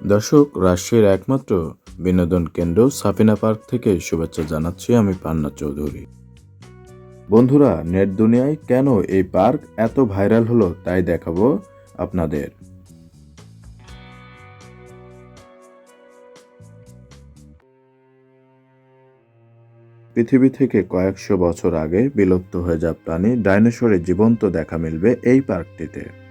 দর্শক, রাজশাহীর একমাত্র বিনোদন কেন্দ্র সাফিনা পার্ক থেকে শুভেচ্ছা জানাচ্ছি আমি পান্না চৌধুরী। বন্ধুরা, নেট দুনিয়ায় কেন এই পার্ক এত ভাইরাল হলো তাই দেখাবো আপনাদের। পৃথিবী থেকে কয়েকশো বছর আগে বিলুপ্ত হয়ে যাওয়া প্রাণী ডাইনোসরের জীবন্ত দেখা মিলবে এই পার্কটিতে।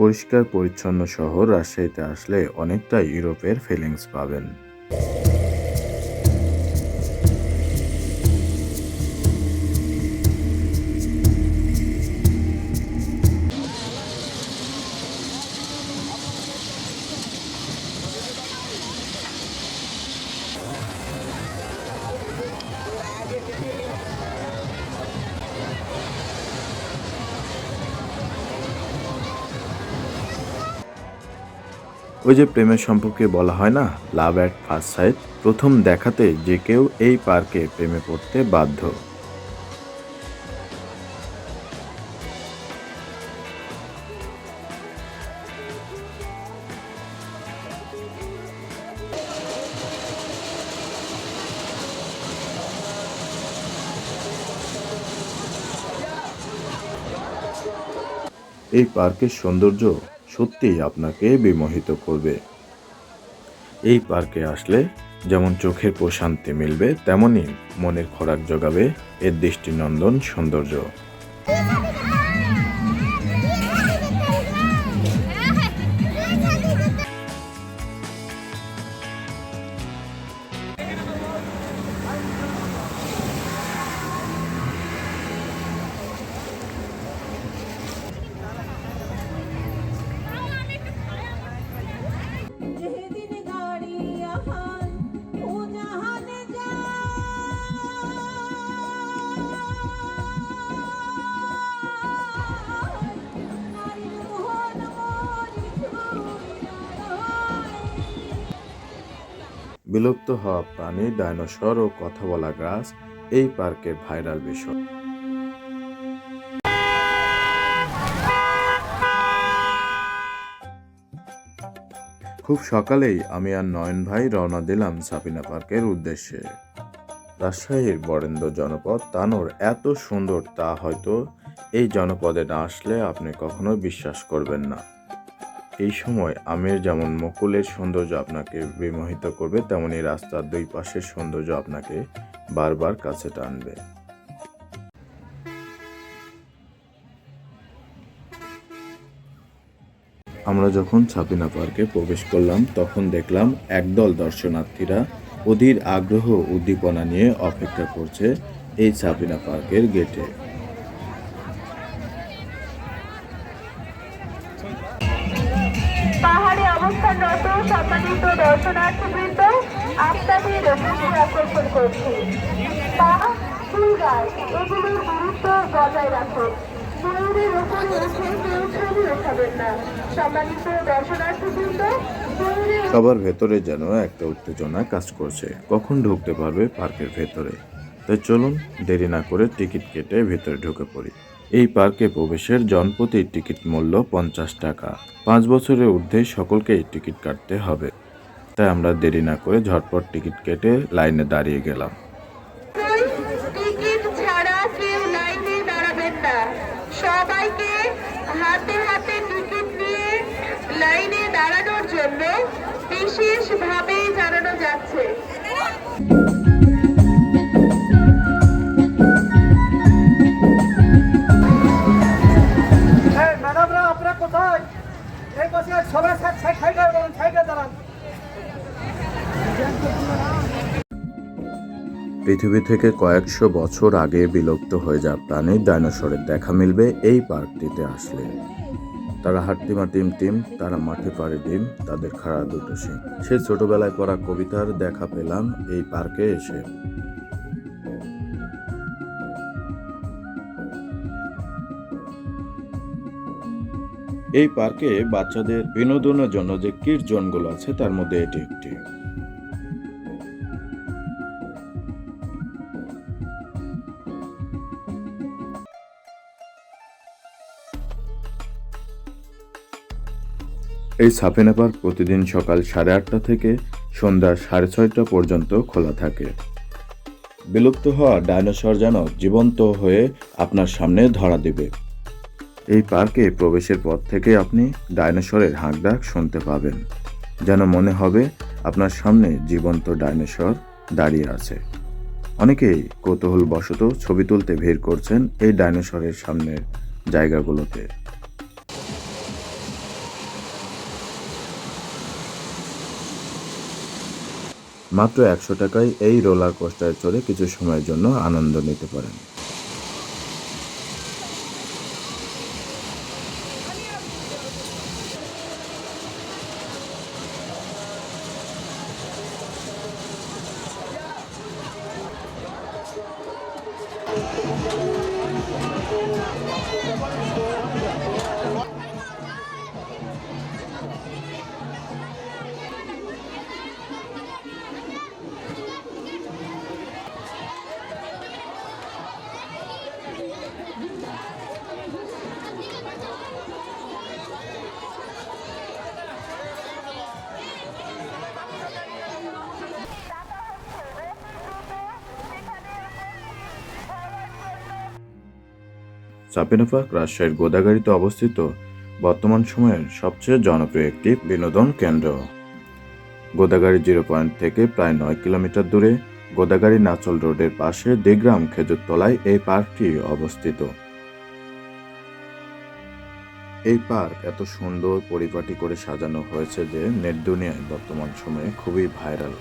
পরিষ্কার পরিচ্ছন্ন শহর রাজশাহীতে আসলে অনেকটা ইউরোপের ফিলিংস পাবেন। ওই যে প্রেমের সম্পর্কে বলা হয় না? লাভ অ্যাট ফার্স্ট সাইট প্রথম দেখাতে যে কেউ এই পার্কে প্রেমে পড়তে বাধ্য। এই পার্কের সৌন্দর্য সত্যিই আপনাকে বিমোহিত করবে। এই পার্কে আসলে যেমন চোখের প্রশান্তি মিলবে তেমনই মনের খোরাক জোগাবে, এর দৃষ্টিনন্দন সৌন্দর্য। বিলুপ্ত হওয়া প্রাণী, ডাইনোসর ও কথা বলা গাছ এই পার্কের ভাইরাল বিষয়। খুব সকালেই আমি আর নয়ন ভাই রওনা দিলাম সাপিনা পার্কের উদ্দেশ্যে। রাজশাহীর বরেন্দ্র জনপদ তানোর এত সুন্দর তা হয়তো এই জনপদে না আসলে আপনি কখনো বিশ্বাস করবেন না। এই সময় আমের যেমন মুকুলের সৌন্দর্য আপনাকে বিমোহিত করবে, তেমনি রাস্তার দুই পাশের সৌন্দর্য আপনাকে বারবার কাছে টানবে। আমরা যখন ছাপিনা পার্কে প্রবেশ করলাম, তখন দেখলাম একদল দর্শনার্থীরা অধীর আগ্রহ উদ্দীপনা নিয়ে অপেক্ষা করছে এই ছাপিনা পার্কের গেটে। সবার ভেতরে যেন একটা উত্তেজনা কাজ করছে। কখন ঢুকতে পারবে পার্কের ভেতরে? তাই চলুন, দেরি না করে টিকিট কেটে ভেতরে ঢুকে পড়ি। এই পার্কে প্রবেশের জনপ্রতি টিকিট মূল্য পঞ্চাশ টাকা। পাঁচ বছরের ঊর্ধ্বে সকলকেই টিকিট কাটতে হবে। তাই আমরা দেরি না করে ঝটপট টিকিট কেটে লাইনে দাঁড়িয়ে গেলাম। পৃথিবী থেকে কয়েকশো বছর আগে বিলুপ্ত হয়ে যাওয়া প্রাণী ডাইনোসরের দেখা মিলবে এই পার্কটিতে আসলে। তারা হাট্টিমা টিম টিম, তারা মাঠে পাড়ে ডিম, তাদের খাড়া দুটো সিং সেই ছোটবেলায় পড়া কবিতার দেখা পেলাম এই পার্কে এসে। এই পার্কে বাচ্চাদের বিনোদনের জন্য যে কিড জোনগুলো আছে, তার মধ্যে এটি একটি। এই সাফিনা পার্ক প্রতিদিন সকাল সাড়ে আটটা থেকে সন্ধ্যা সাড়ে ছয়টা পর্যন্ত খোলা থাকে। বিলুপ্ত হওয়া ডাইনোসর যেন জীবন্ত হয়ে আপনার সামনে ধরা দেবে। এই পার্কে প্রবেশের পর থেকে আপনি ডাইনোসরের হাঁকডাক শুনতে পাবেন। যেন মনে হবে আপনার সামনে জীবন্ত ডাইনোসর দাঁড়িয়ে আছে। অনেকেই কৌতূহল বশত ছবি তুলতে ভিড় করছেন এই ডাইনোসরের সামনের জায়গাগুলোতে। মাত্র একশো টাকায় এই রোলার কোস্টারে চড়ে কিছু সময়ের জন্য আনন্দ নিতে পারেন। পার্ক রাজশাহীর গোদাগাড়িতে অবস্থিত বর্তমান সময়ের সবচেয়ে জনপ্রিয় একটি বিনোদন কেন্দ্র। গোদাগাড়ি জিরো পয়েন্ট থেকে প্রায় নয় কিলোমিটার দূরে গোদাগাড়ি নাচল রোডের পাশে দেগ্রাম খেজুরতলায় এই পার্কটি অবস্থিত। এই পার্ক এত সুন্দর পরিপাটি করে সাজানো হয়েছে যে নেট দুনিয়ায় বর্তমান সময়ে খুবই ভাইরাল।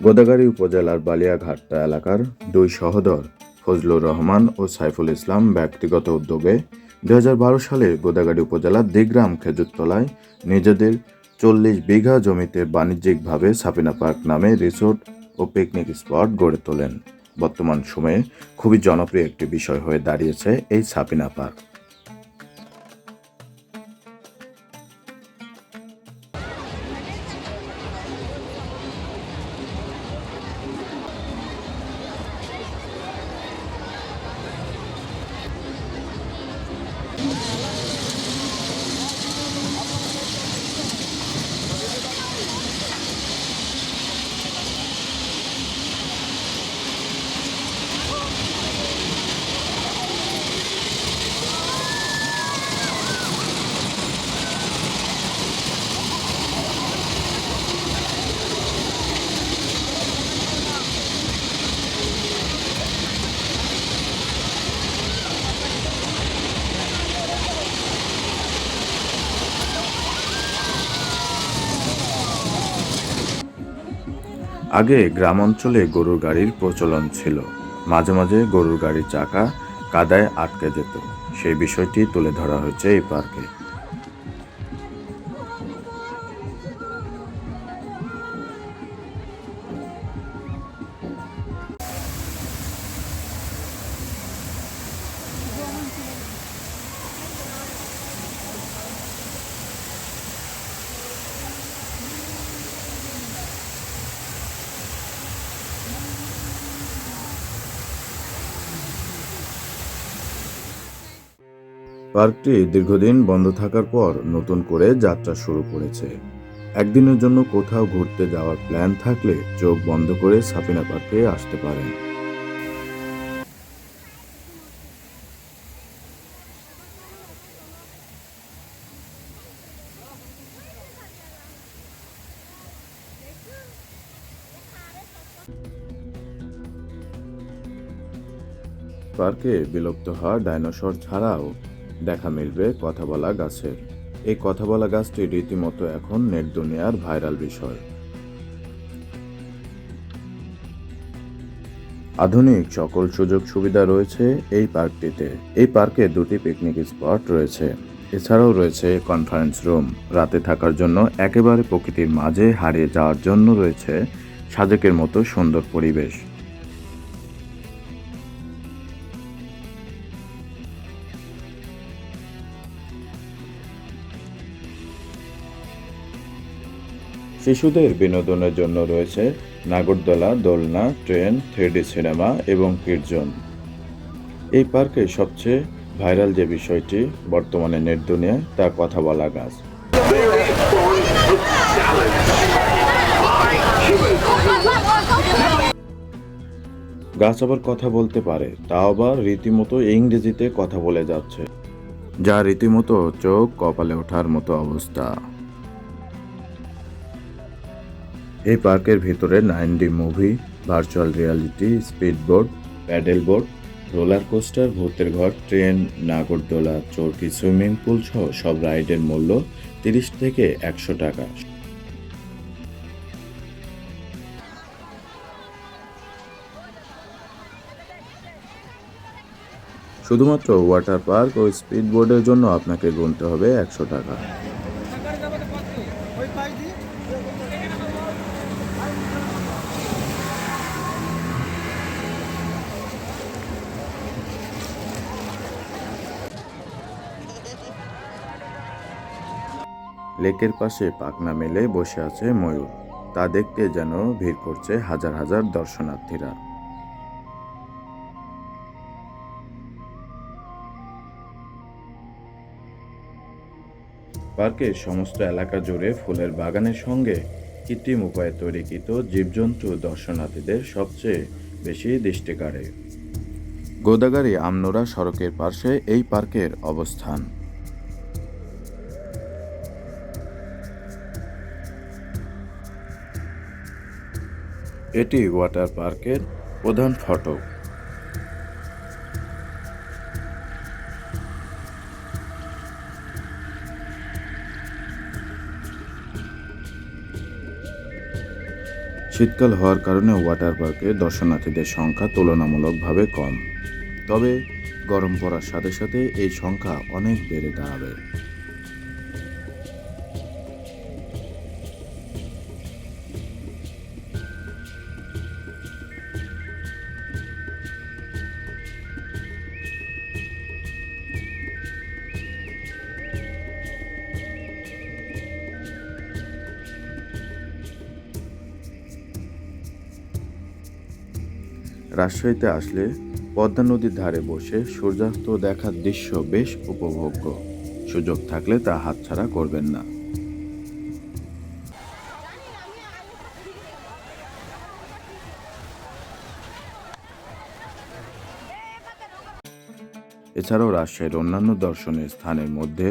গোদাগাড়ি উপজেলার বালিয়াঘাট্টা এলাকার দুই সহদর ফজলুর রহমান ও সাইফুল ইসলাম ব্যক্তিগত উদ্যোগে দু হাজার বারো সালে গোদাগাড়ি উপজেলার দিগ্রাম খেজুরতলায় নিজেদের চল্লিশ বিঘা জমিতে বাণিজ্যিকভাবে সাপিনা পার্ক নামে রিসোর্ট ও পিকনিক স্পট গড়ে তোলেন। বর্তমান সময়ে খুবই জনপ্রিয় একটি বিষয় হয়ে দাঁড়িয়েছে এই সাপিনা পার্ক। আগে গ্রাম অঞ্চলে গরুর গাড়ির প্রচলন ছিল। মাঝে মাঝে গরুর গাড়ির চাকা কাদায় আটকে যেত। সেই বিষয়টি তুলে ধরা হয়েছে এই পার্কে। পার্কটি দীর্ঘদিন বন্ধ থাকার পর নতুন করে যাত্রা শুরু করেছে। একদিনের জন্য কোথাও ঘুরতে যাওয়ার প্ল্যান থাকলে চোখ বন্ধ করে সাফিনা পার্কে আসতে পারেন। পার্কে বিলুপ্ত হওয়া ডাইনোসর ছাড়াও দেখা মিলবে কথা বলা গাছের। এই কথা বলা গাছটি রীতিমতো এখন নেট দুনিয়ার ভাইরাল বিষয়। আধুনিক সকল সুযোগ সুবিধা রয়েছে এই পার্কটিতে। এই পার্কে দুটি পিকনিক স্পট রয়েছে। এছাড়াও রয়েছে কনফারেন্স রুম রাতে থাকার জন্য একেবারে প্রকৃতির মাঝে হারিয়ে যাওয়ার জন্য রয়েছে সাজেকের মতো সুন্দর পরিবেশ। শিশুদের বিনোদনের জন্য রয়েছে নাগরদোলা, দোলনা, ট্রেন, থ্রিডি সিনেমা এবং কিডজোন এই পার্কে সবচেয়ে ভাইরাল যে বিষয়টি বর্তমানে নেট দুনিয়ায় তা কথা বলা গাছ। গাছ আবার কথা বলতে পারে, তা আবার রীতিমতো ইংরেজিতে কথা বলে যাচ্ছে, যা রীতিমতো চোখ কপালে ওঠার মতো অবস্থা। এই পার্কের ভিতরে nine D movie, virtual reality, speedboat paddle board roller coaster, ভূতের ঘর, ট্রেন, নাগরদোলা, চরকি, সুইমিং পুল সহ সব রাইডের মূল্য তিরিশ থেকে একশো টাকা। শুধুমাত্র ওয়াটার পার্ক ও স্পিড বোর্ডের জন্য আপনাকে গুনতে হবে একশো টাকা। লেকের পাশে পাখনা মেলে বসে আছে ময়ূর। তা দেখতে যেন ভিড় করছে হাজার হাজার দর্শনার্থীরা। পার্কের সমস্ত এলাকা জুড়ে ফুলের বাগানের সঙ্গে কৃত্রিম উপায়ে তৈরিকৃত জীবজন্তু দর্শনার্থীদের সবচেয়ে বেশি দৃষ্টি কাড়ে। গোদাগাড়ি আমনোরা সড়কের পাশে এই পার্কের অবস্থান। এটি ওয়াটার পার্কের প্রধান ফটক। শীতকাল হওয়ার কারণে ওয়াটার পার্কে দর্শনার্থীদের সংখ্যা তুলনামূলকভাবে কম। তবে গরম পড়ার সাথে সাথে এই সংখ্যা অনেক বেড়ে দাঁড়াবে। রাজশাহীতে আসলে পদ্মা নদীর ধারে বসে সূর্যাস্ত দেখার দৃশ্য বেশ উপভোগ্য। সুযোগ থাকলে তা হাতছাড়া করবেন না। এছাড়াও রাজশাহীর অন্যান্য দর্শনীয় স্থানের মধ্যে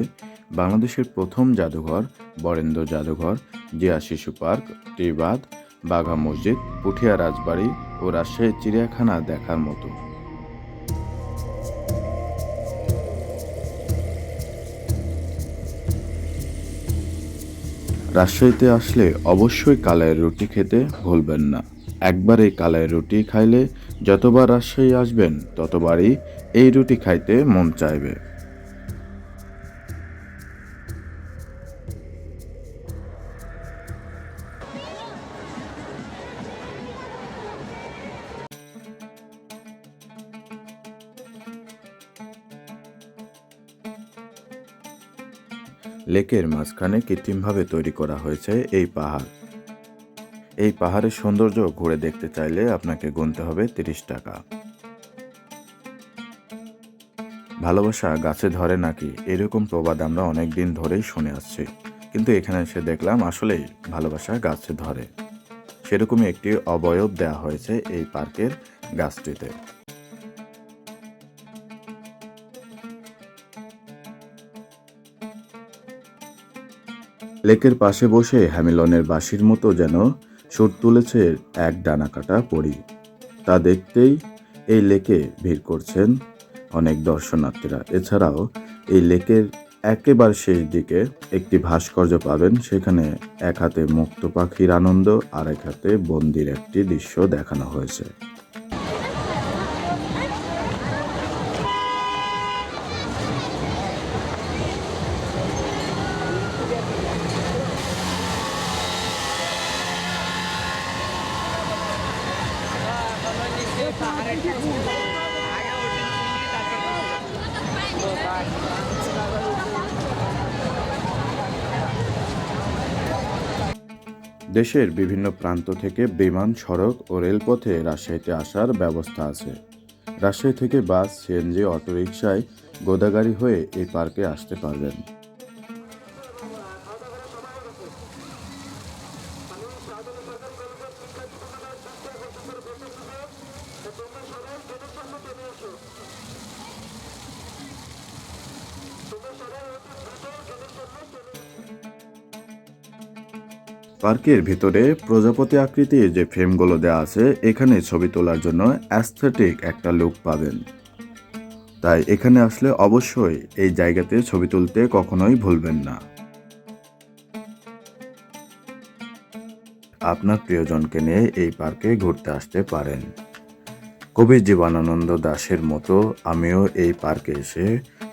বাংলাদেশের প্রথম জাদুঘর, বরেন্দ্র জাদুঘর, জিয়া শিশু পার্ক, টিবাদ, বাঘা মসজিদ, পুঠিয়া রাজবাড়ি ও রাজশাহী চিড়িয়াখানা দেখার মতো। রাজশাহীতে আসলে অবশ্যই কালাইয়ের রুটি খেতে ভুলবেন না। একবার এই কালাইয়ের রুটি খাইলে যতবার রাজশাহী আসবেন, ততবারই এই রুটি খাইতে মন চাইবে। লেকের মাঝখানে কৃত্রিমভাবে তৈরি করা হয়েছে এই পাহাড়। এই পাহাড়ের সৌন্দর্য ঘুরে দেখতে চাইলে আপনাকে গুনতে হবে তিরিশ টাকা। ভালোবাসা গাছে ধরে নাকি? এরকম প্রবাদ আমরা অনেক দিন ধরেই শুনে আসছি। কিন্তু এখানে এসে দেখলাম আসলেই ভালোবাসা গাছে ধরে। সেরকমই একটি অবয়ব দেওয়া হয়েছে এই পার্কের গাছটিতে। লেকের পাশে বসে হ্যামিলনের বাঁশির মতো যেন সুর তুলেছে এক ডানা কাটা পরি। তা দেখতেই এই লেকে ভিড় করছেন অনেক দর্শনার্থীরা। এছাড়াও এই লেকের একেবারে শেষ দিকে একটি ভাস্কর্য পাবেন। সেখানে এক হাতে মুক্ত পাখির আনন্দ আর এক হাতে বন্দির একটি দৃশ্য দেখানো হয়েছে। দেশের বিভিন্ন প্রান্ত থেকে বিমান, সড়ক ও রেলপথে রাজশাহীতে আসার ব্যবস্থা আছে। রাজশাহী থেকে বাস, সিএনজি, অটোরিকশায় গোদাগাড়ি হয়ে এই পার্কে আসতে পারবেন। পার্কের ভিতরে প্রজাপতি আকৃতির যে ফ্রেমগুলো দেওয়া আছে, এখানে ছবি তোলার জন্য অ্যাস্থেটিক একটা লুক পাবেন। তাই এখানে আসলে অবশ্যই এই জায়গাতে ছবি তুলতে কখনোই ভুলবেন না। আপনার প্রিয়জনকে নিয়ে এই পার্কে ঘুরতে আসতে পারেন। কবি জীবনানন্দ দাশের মতো আমিও এই পার্কে এসে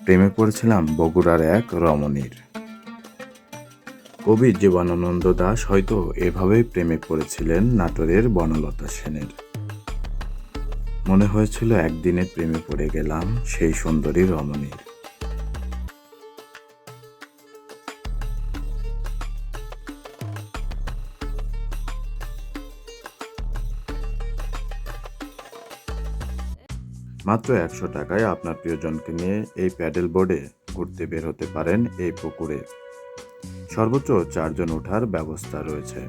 প্রেমে পড়েছিলাম বগুড়ার এক রমণীর। কবি জীবনানন্দ দাস হয়তো এভাবেই প্রেমে পড়েছিলেন নাটোরের বনলতা সেনের। মনে হয়েছিল একদিনে প্রেমে পড়ে গেলাম সেই সুন্দরী রমণীর। মাত্র একশো টাকায় আপনার প্রিয়জনকে নিয়ে এই প্যাডেল বোর্ডে ঘুরতে বের হতে পারেন এই পুকুরে। সর্বোচ্চ চারজন ওঠার ব্যবস্থা রয়েছে।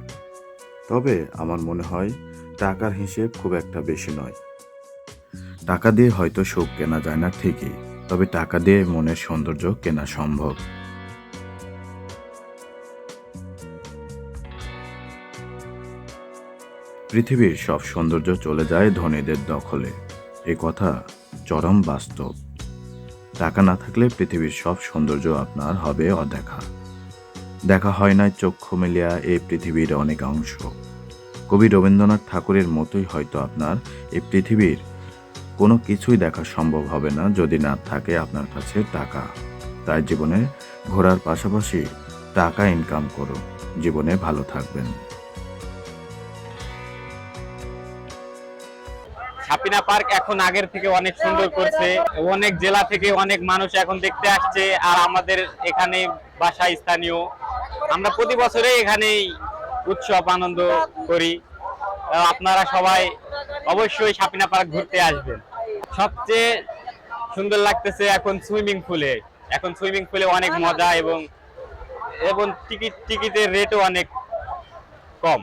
তবে আমার মনে হয় টাকার হিসেব খুব একটা বেশি নয়। টাকা দিয়ে হয়তো সুখ কেনা যায় না ঠিকই, তবে টাকা দিয়ে মনের সৌন্দর্য কেনা সম্ভব। পৃথিবীর সব সৌন্দর্য চলে যায় ধনীদের দখলে। এ কথা চরম বাস্তব। টাকা না থাকলে পৃথিবীর সব সৌন্দর্য আপনার হবে অদেখা। দেখা হয় না চক্ষু মেলিয়া এই পৃথিবীর অনেক অংশ। কবি রবীন্দ্রনাথ ঠাকুরের মতোই হয়তো আপনার এই পৃথিবীর কোনো কিছুই দেখা সম্ভব হবে না যদি না থাকে আপনার কাছে টাকা। তাই জীবনে ঘোরার পাশাপাশি টাকা ইনকাম করো। জীবনে ভালো থাকবেন। ছাপিনা পার্ক এখন আগের থেকে অনেক সুন্দর করছে। অনেক জেলা থেকে অনেক মানুষ এখন দেখতে আসছে। আর আমাদের এখানে বাসা স্থানীয় আমরা প্রতি বছরে এখানেই উৎসব, আনন্দ করি। আপনারা সবাই অবশ্যই সাপিনা পার্ক ঘুরতে আসবেন। সবচেয়ে সুন্দর লাগতেছে এখন সুইমিং পুলে। এখন সুইমিং পুলে অনেক মজা এবং এবং টিকিট, টিকিটের রেটও অনেক কম।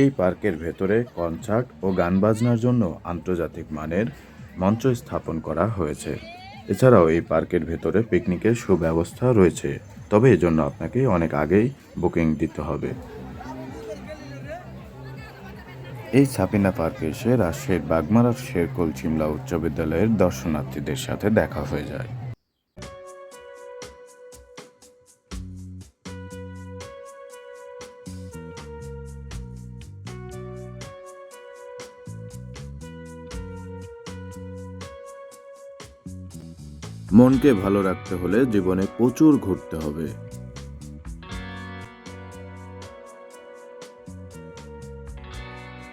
এই পার্কের ভেতরে কনসার্ট ও গান বাজনার জন্য আন্তর্জাতিক মানের মঞ্চ স্থাপন করা হয়েছে। এছাড়াও এই পার্কের ভেতরে পিকনিকের সুব্যবস্থা রয়েছে। তবে এজন্য আপনাকে অনেক আগেই বুকিং দিতে হবে। এই ছাপিনা পার্কে এসে রাজশাহীর বাগমারার শেরকোল চিমলা উচ্চ বিদ্যালয়ের দর্শনার্থীদের সাথে দেখা হয়ে যায়। মনকে ভালো রাখতে হলে জীবনে প্রচুর ঘুরতে হবে।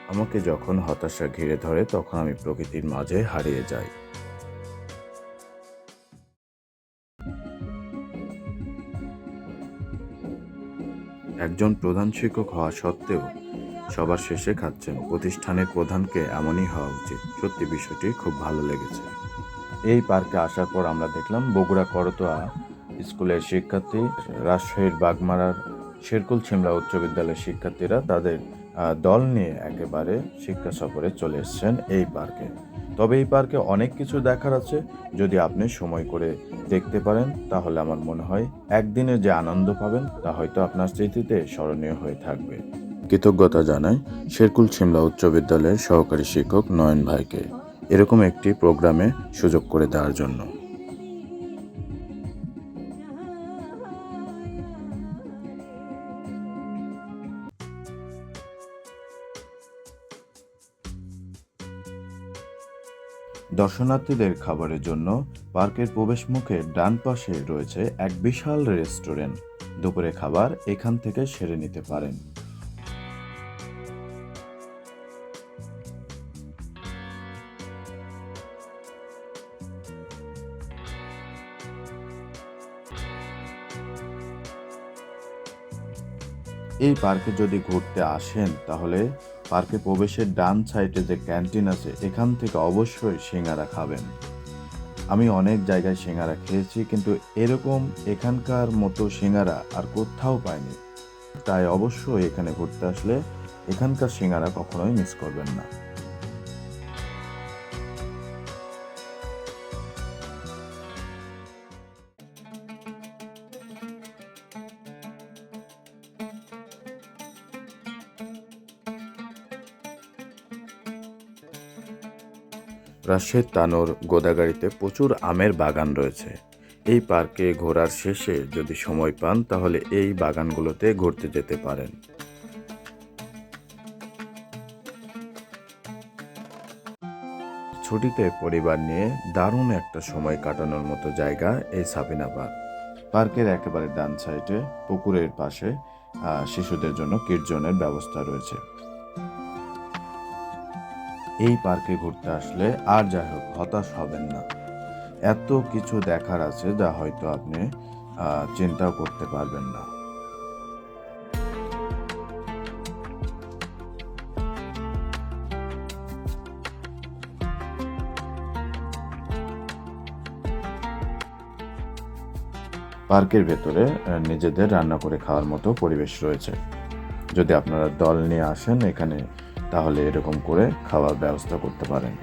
আমাকে যখন হতাশা ঘিরে ধরে, তখন আমি প্রকৃতির মাঝে হারিয়ে যাই। একজন প্রধান শিক্ষক হওয়া সত্ত্বেও সবার শেষে খাচ্ছেন। প্রতিষ্ঠানের প্রধানকে এমনই হওয়া উচিত। সত্যি বিষয়টি খুব ভালো লেগেছে। এই পার্কে আসার পর আমরা দেখলাম বগুড়া করতোয়া স্কুলের শিক্ষার্থী, রাজশাহীর বাগমারার শেরকুল ছিমলা উচ্চ বিদ্যালয়ের শিক্ষার্থীরা তাদের দল নিয়ে একেবারে শিক্ষা সফরে চলে এসেছেন এই পার্কে। তবে এই পার্কে অনেক কিছু দেখার আছে। যদি আপনি সময় করে দেখতে পারেন, তাহলে আমার মনে হয় একদিনে যে আনন্দ পাবেন, তা হয়তো আপনার স্মৃতিতে স্মরণীয় হয়ে থাকবে। কৃতজ্ঞতা জানাই শেরকুল ছিমলা উচ্চ বিদ্যালয়ের সহকারী শিক্ষক নয়ন ভাইকে। এরকম একটি প্রোগ্রামে সুযোগ করে দেওয়ার জন্য। দর্শনার্থীদের খাবারের জন্য পার্কের প্রবেশ মুখের ডান পাশে রয়েছে এক বিশাল রেস্টুরেন্ট। দুপুরে খাবার এখান থেকে সেরে নিতে পারেন। এই পার্কে যদি ঘুরতে আসেন, তাহলে পার্কে প্রবেশের ডান সাইডে যে ক্যান্টিন আছে, এখান থেকে অবশ্যই সিঙ্গারা খাবেন। আমি অনেক জায়গায় সিঙ্গারা খেয়েছি, কিন্তু এরকম এখানকার মতো সিঙ্গারা আর কোথাও পাইনি। তাই অবশ্যই এখানে ঘুরতে আসলে এখানকার সিঙ্গারা কখনোই মিস করবেন না। রাজশাহীর তানোর গোদাগাড়িতে প্রচুর আমের বাগান রয়েছে। এই পার্কে ঘোরার শেষে যদি সময় পান, তাহলে এই বাগানগুলোতে ঘুরতে যেতে পারেন। ছুটিতে পরিবার নিয়ে দারুণ একটা সময় কাটানোর মতো জায়গা এই সাবিনা পার্ক। পার্কের একেবারে ডান সাইডে, পুকুরের পাশে শিশুদের জন্য কীর্জনের ব্যবস্থা রয়েছে। এই পার্কে ঘুরতে আসলে আর যাই হোক হতাশ হবেন না। এত কিছু দেখার আছে যা হয়তো আপনি চিন্তাও করতে পারবেন না। পার্কের ভেতরে নিজেদের রান্না করে খাওয়ার মতো পরিবেশ রয়েছে। যদি আপনারা দল নিয়ে আসেন, এখানে তাহলে এরকম করে খাওয়ার ব্যবস্থা করতে পারেন।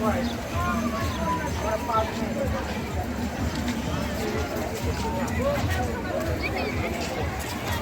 Thank you.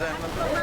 সাইডে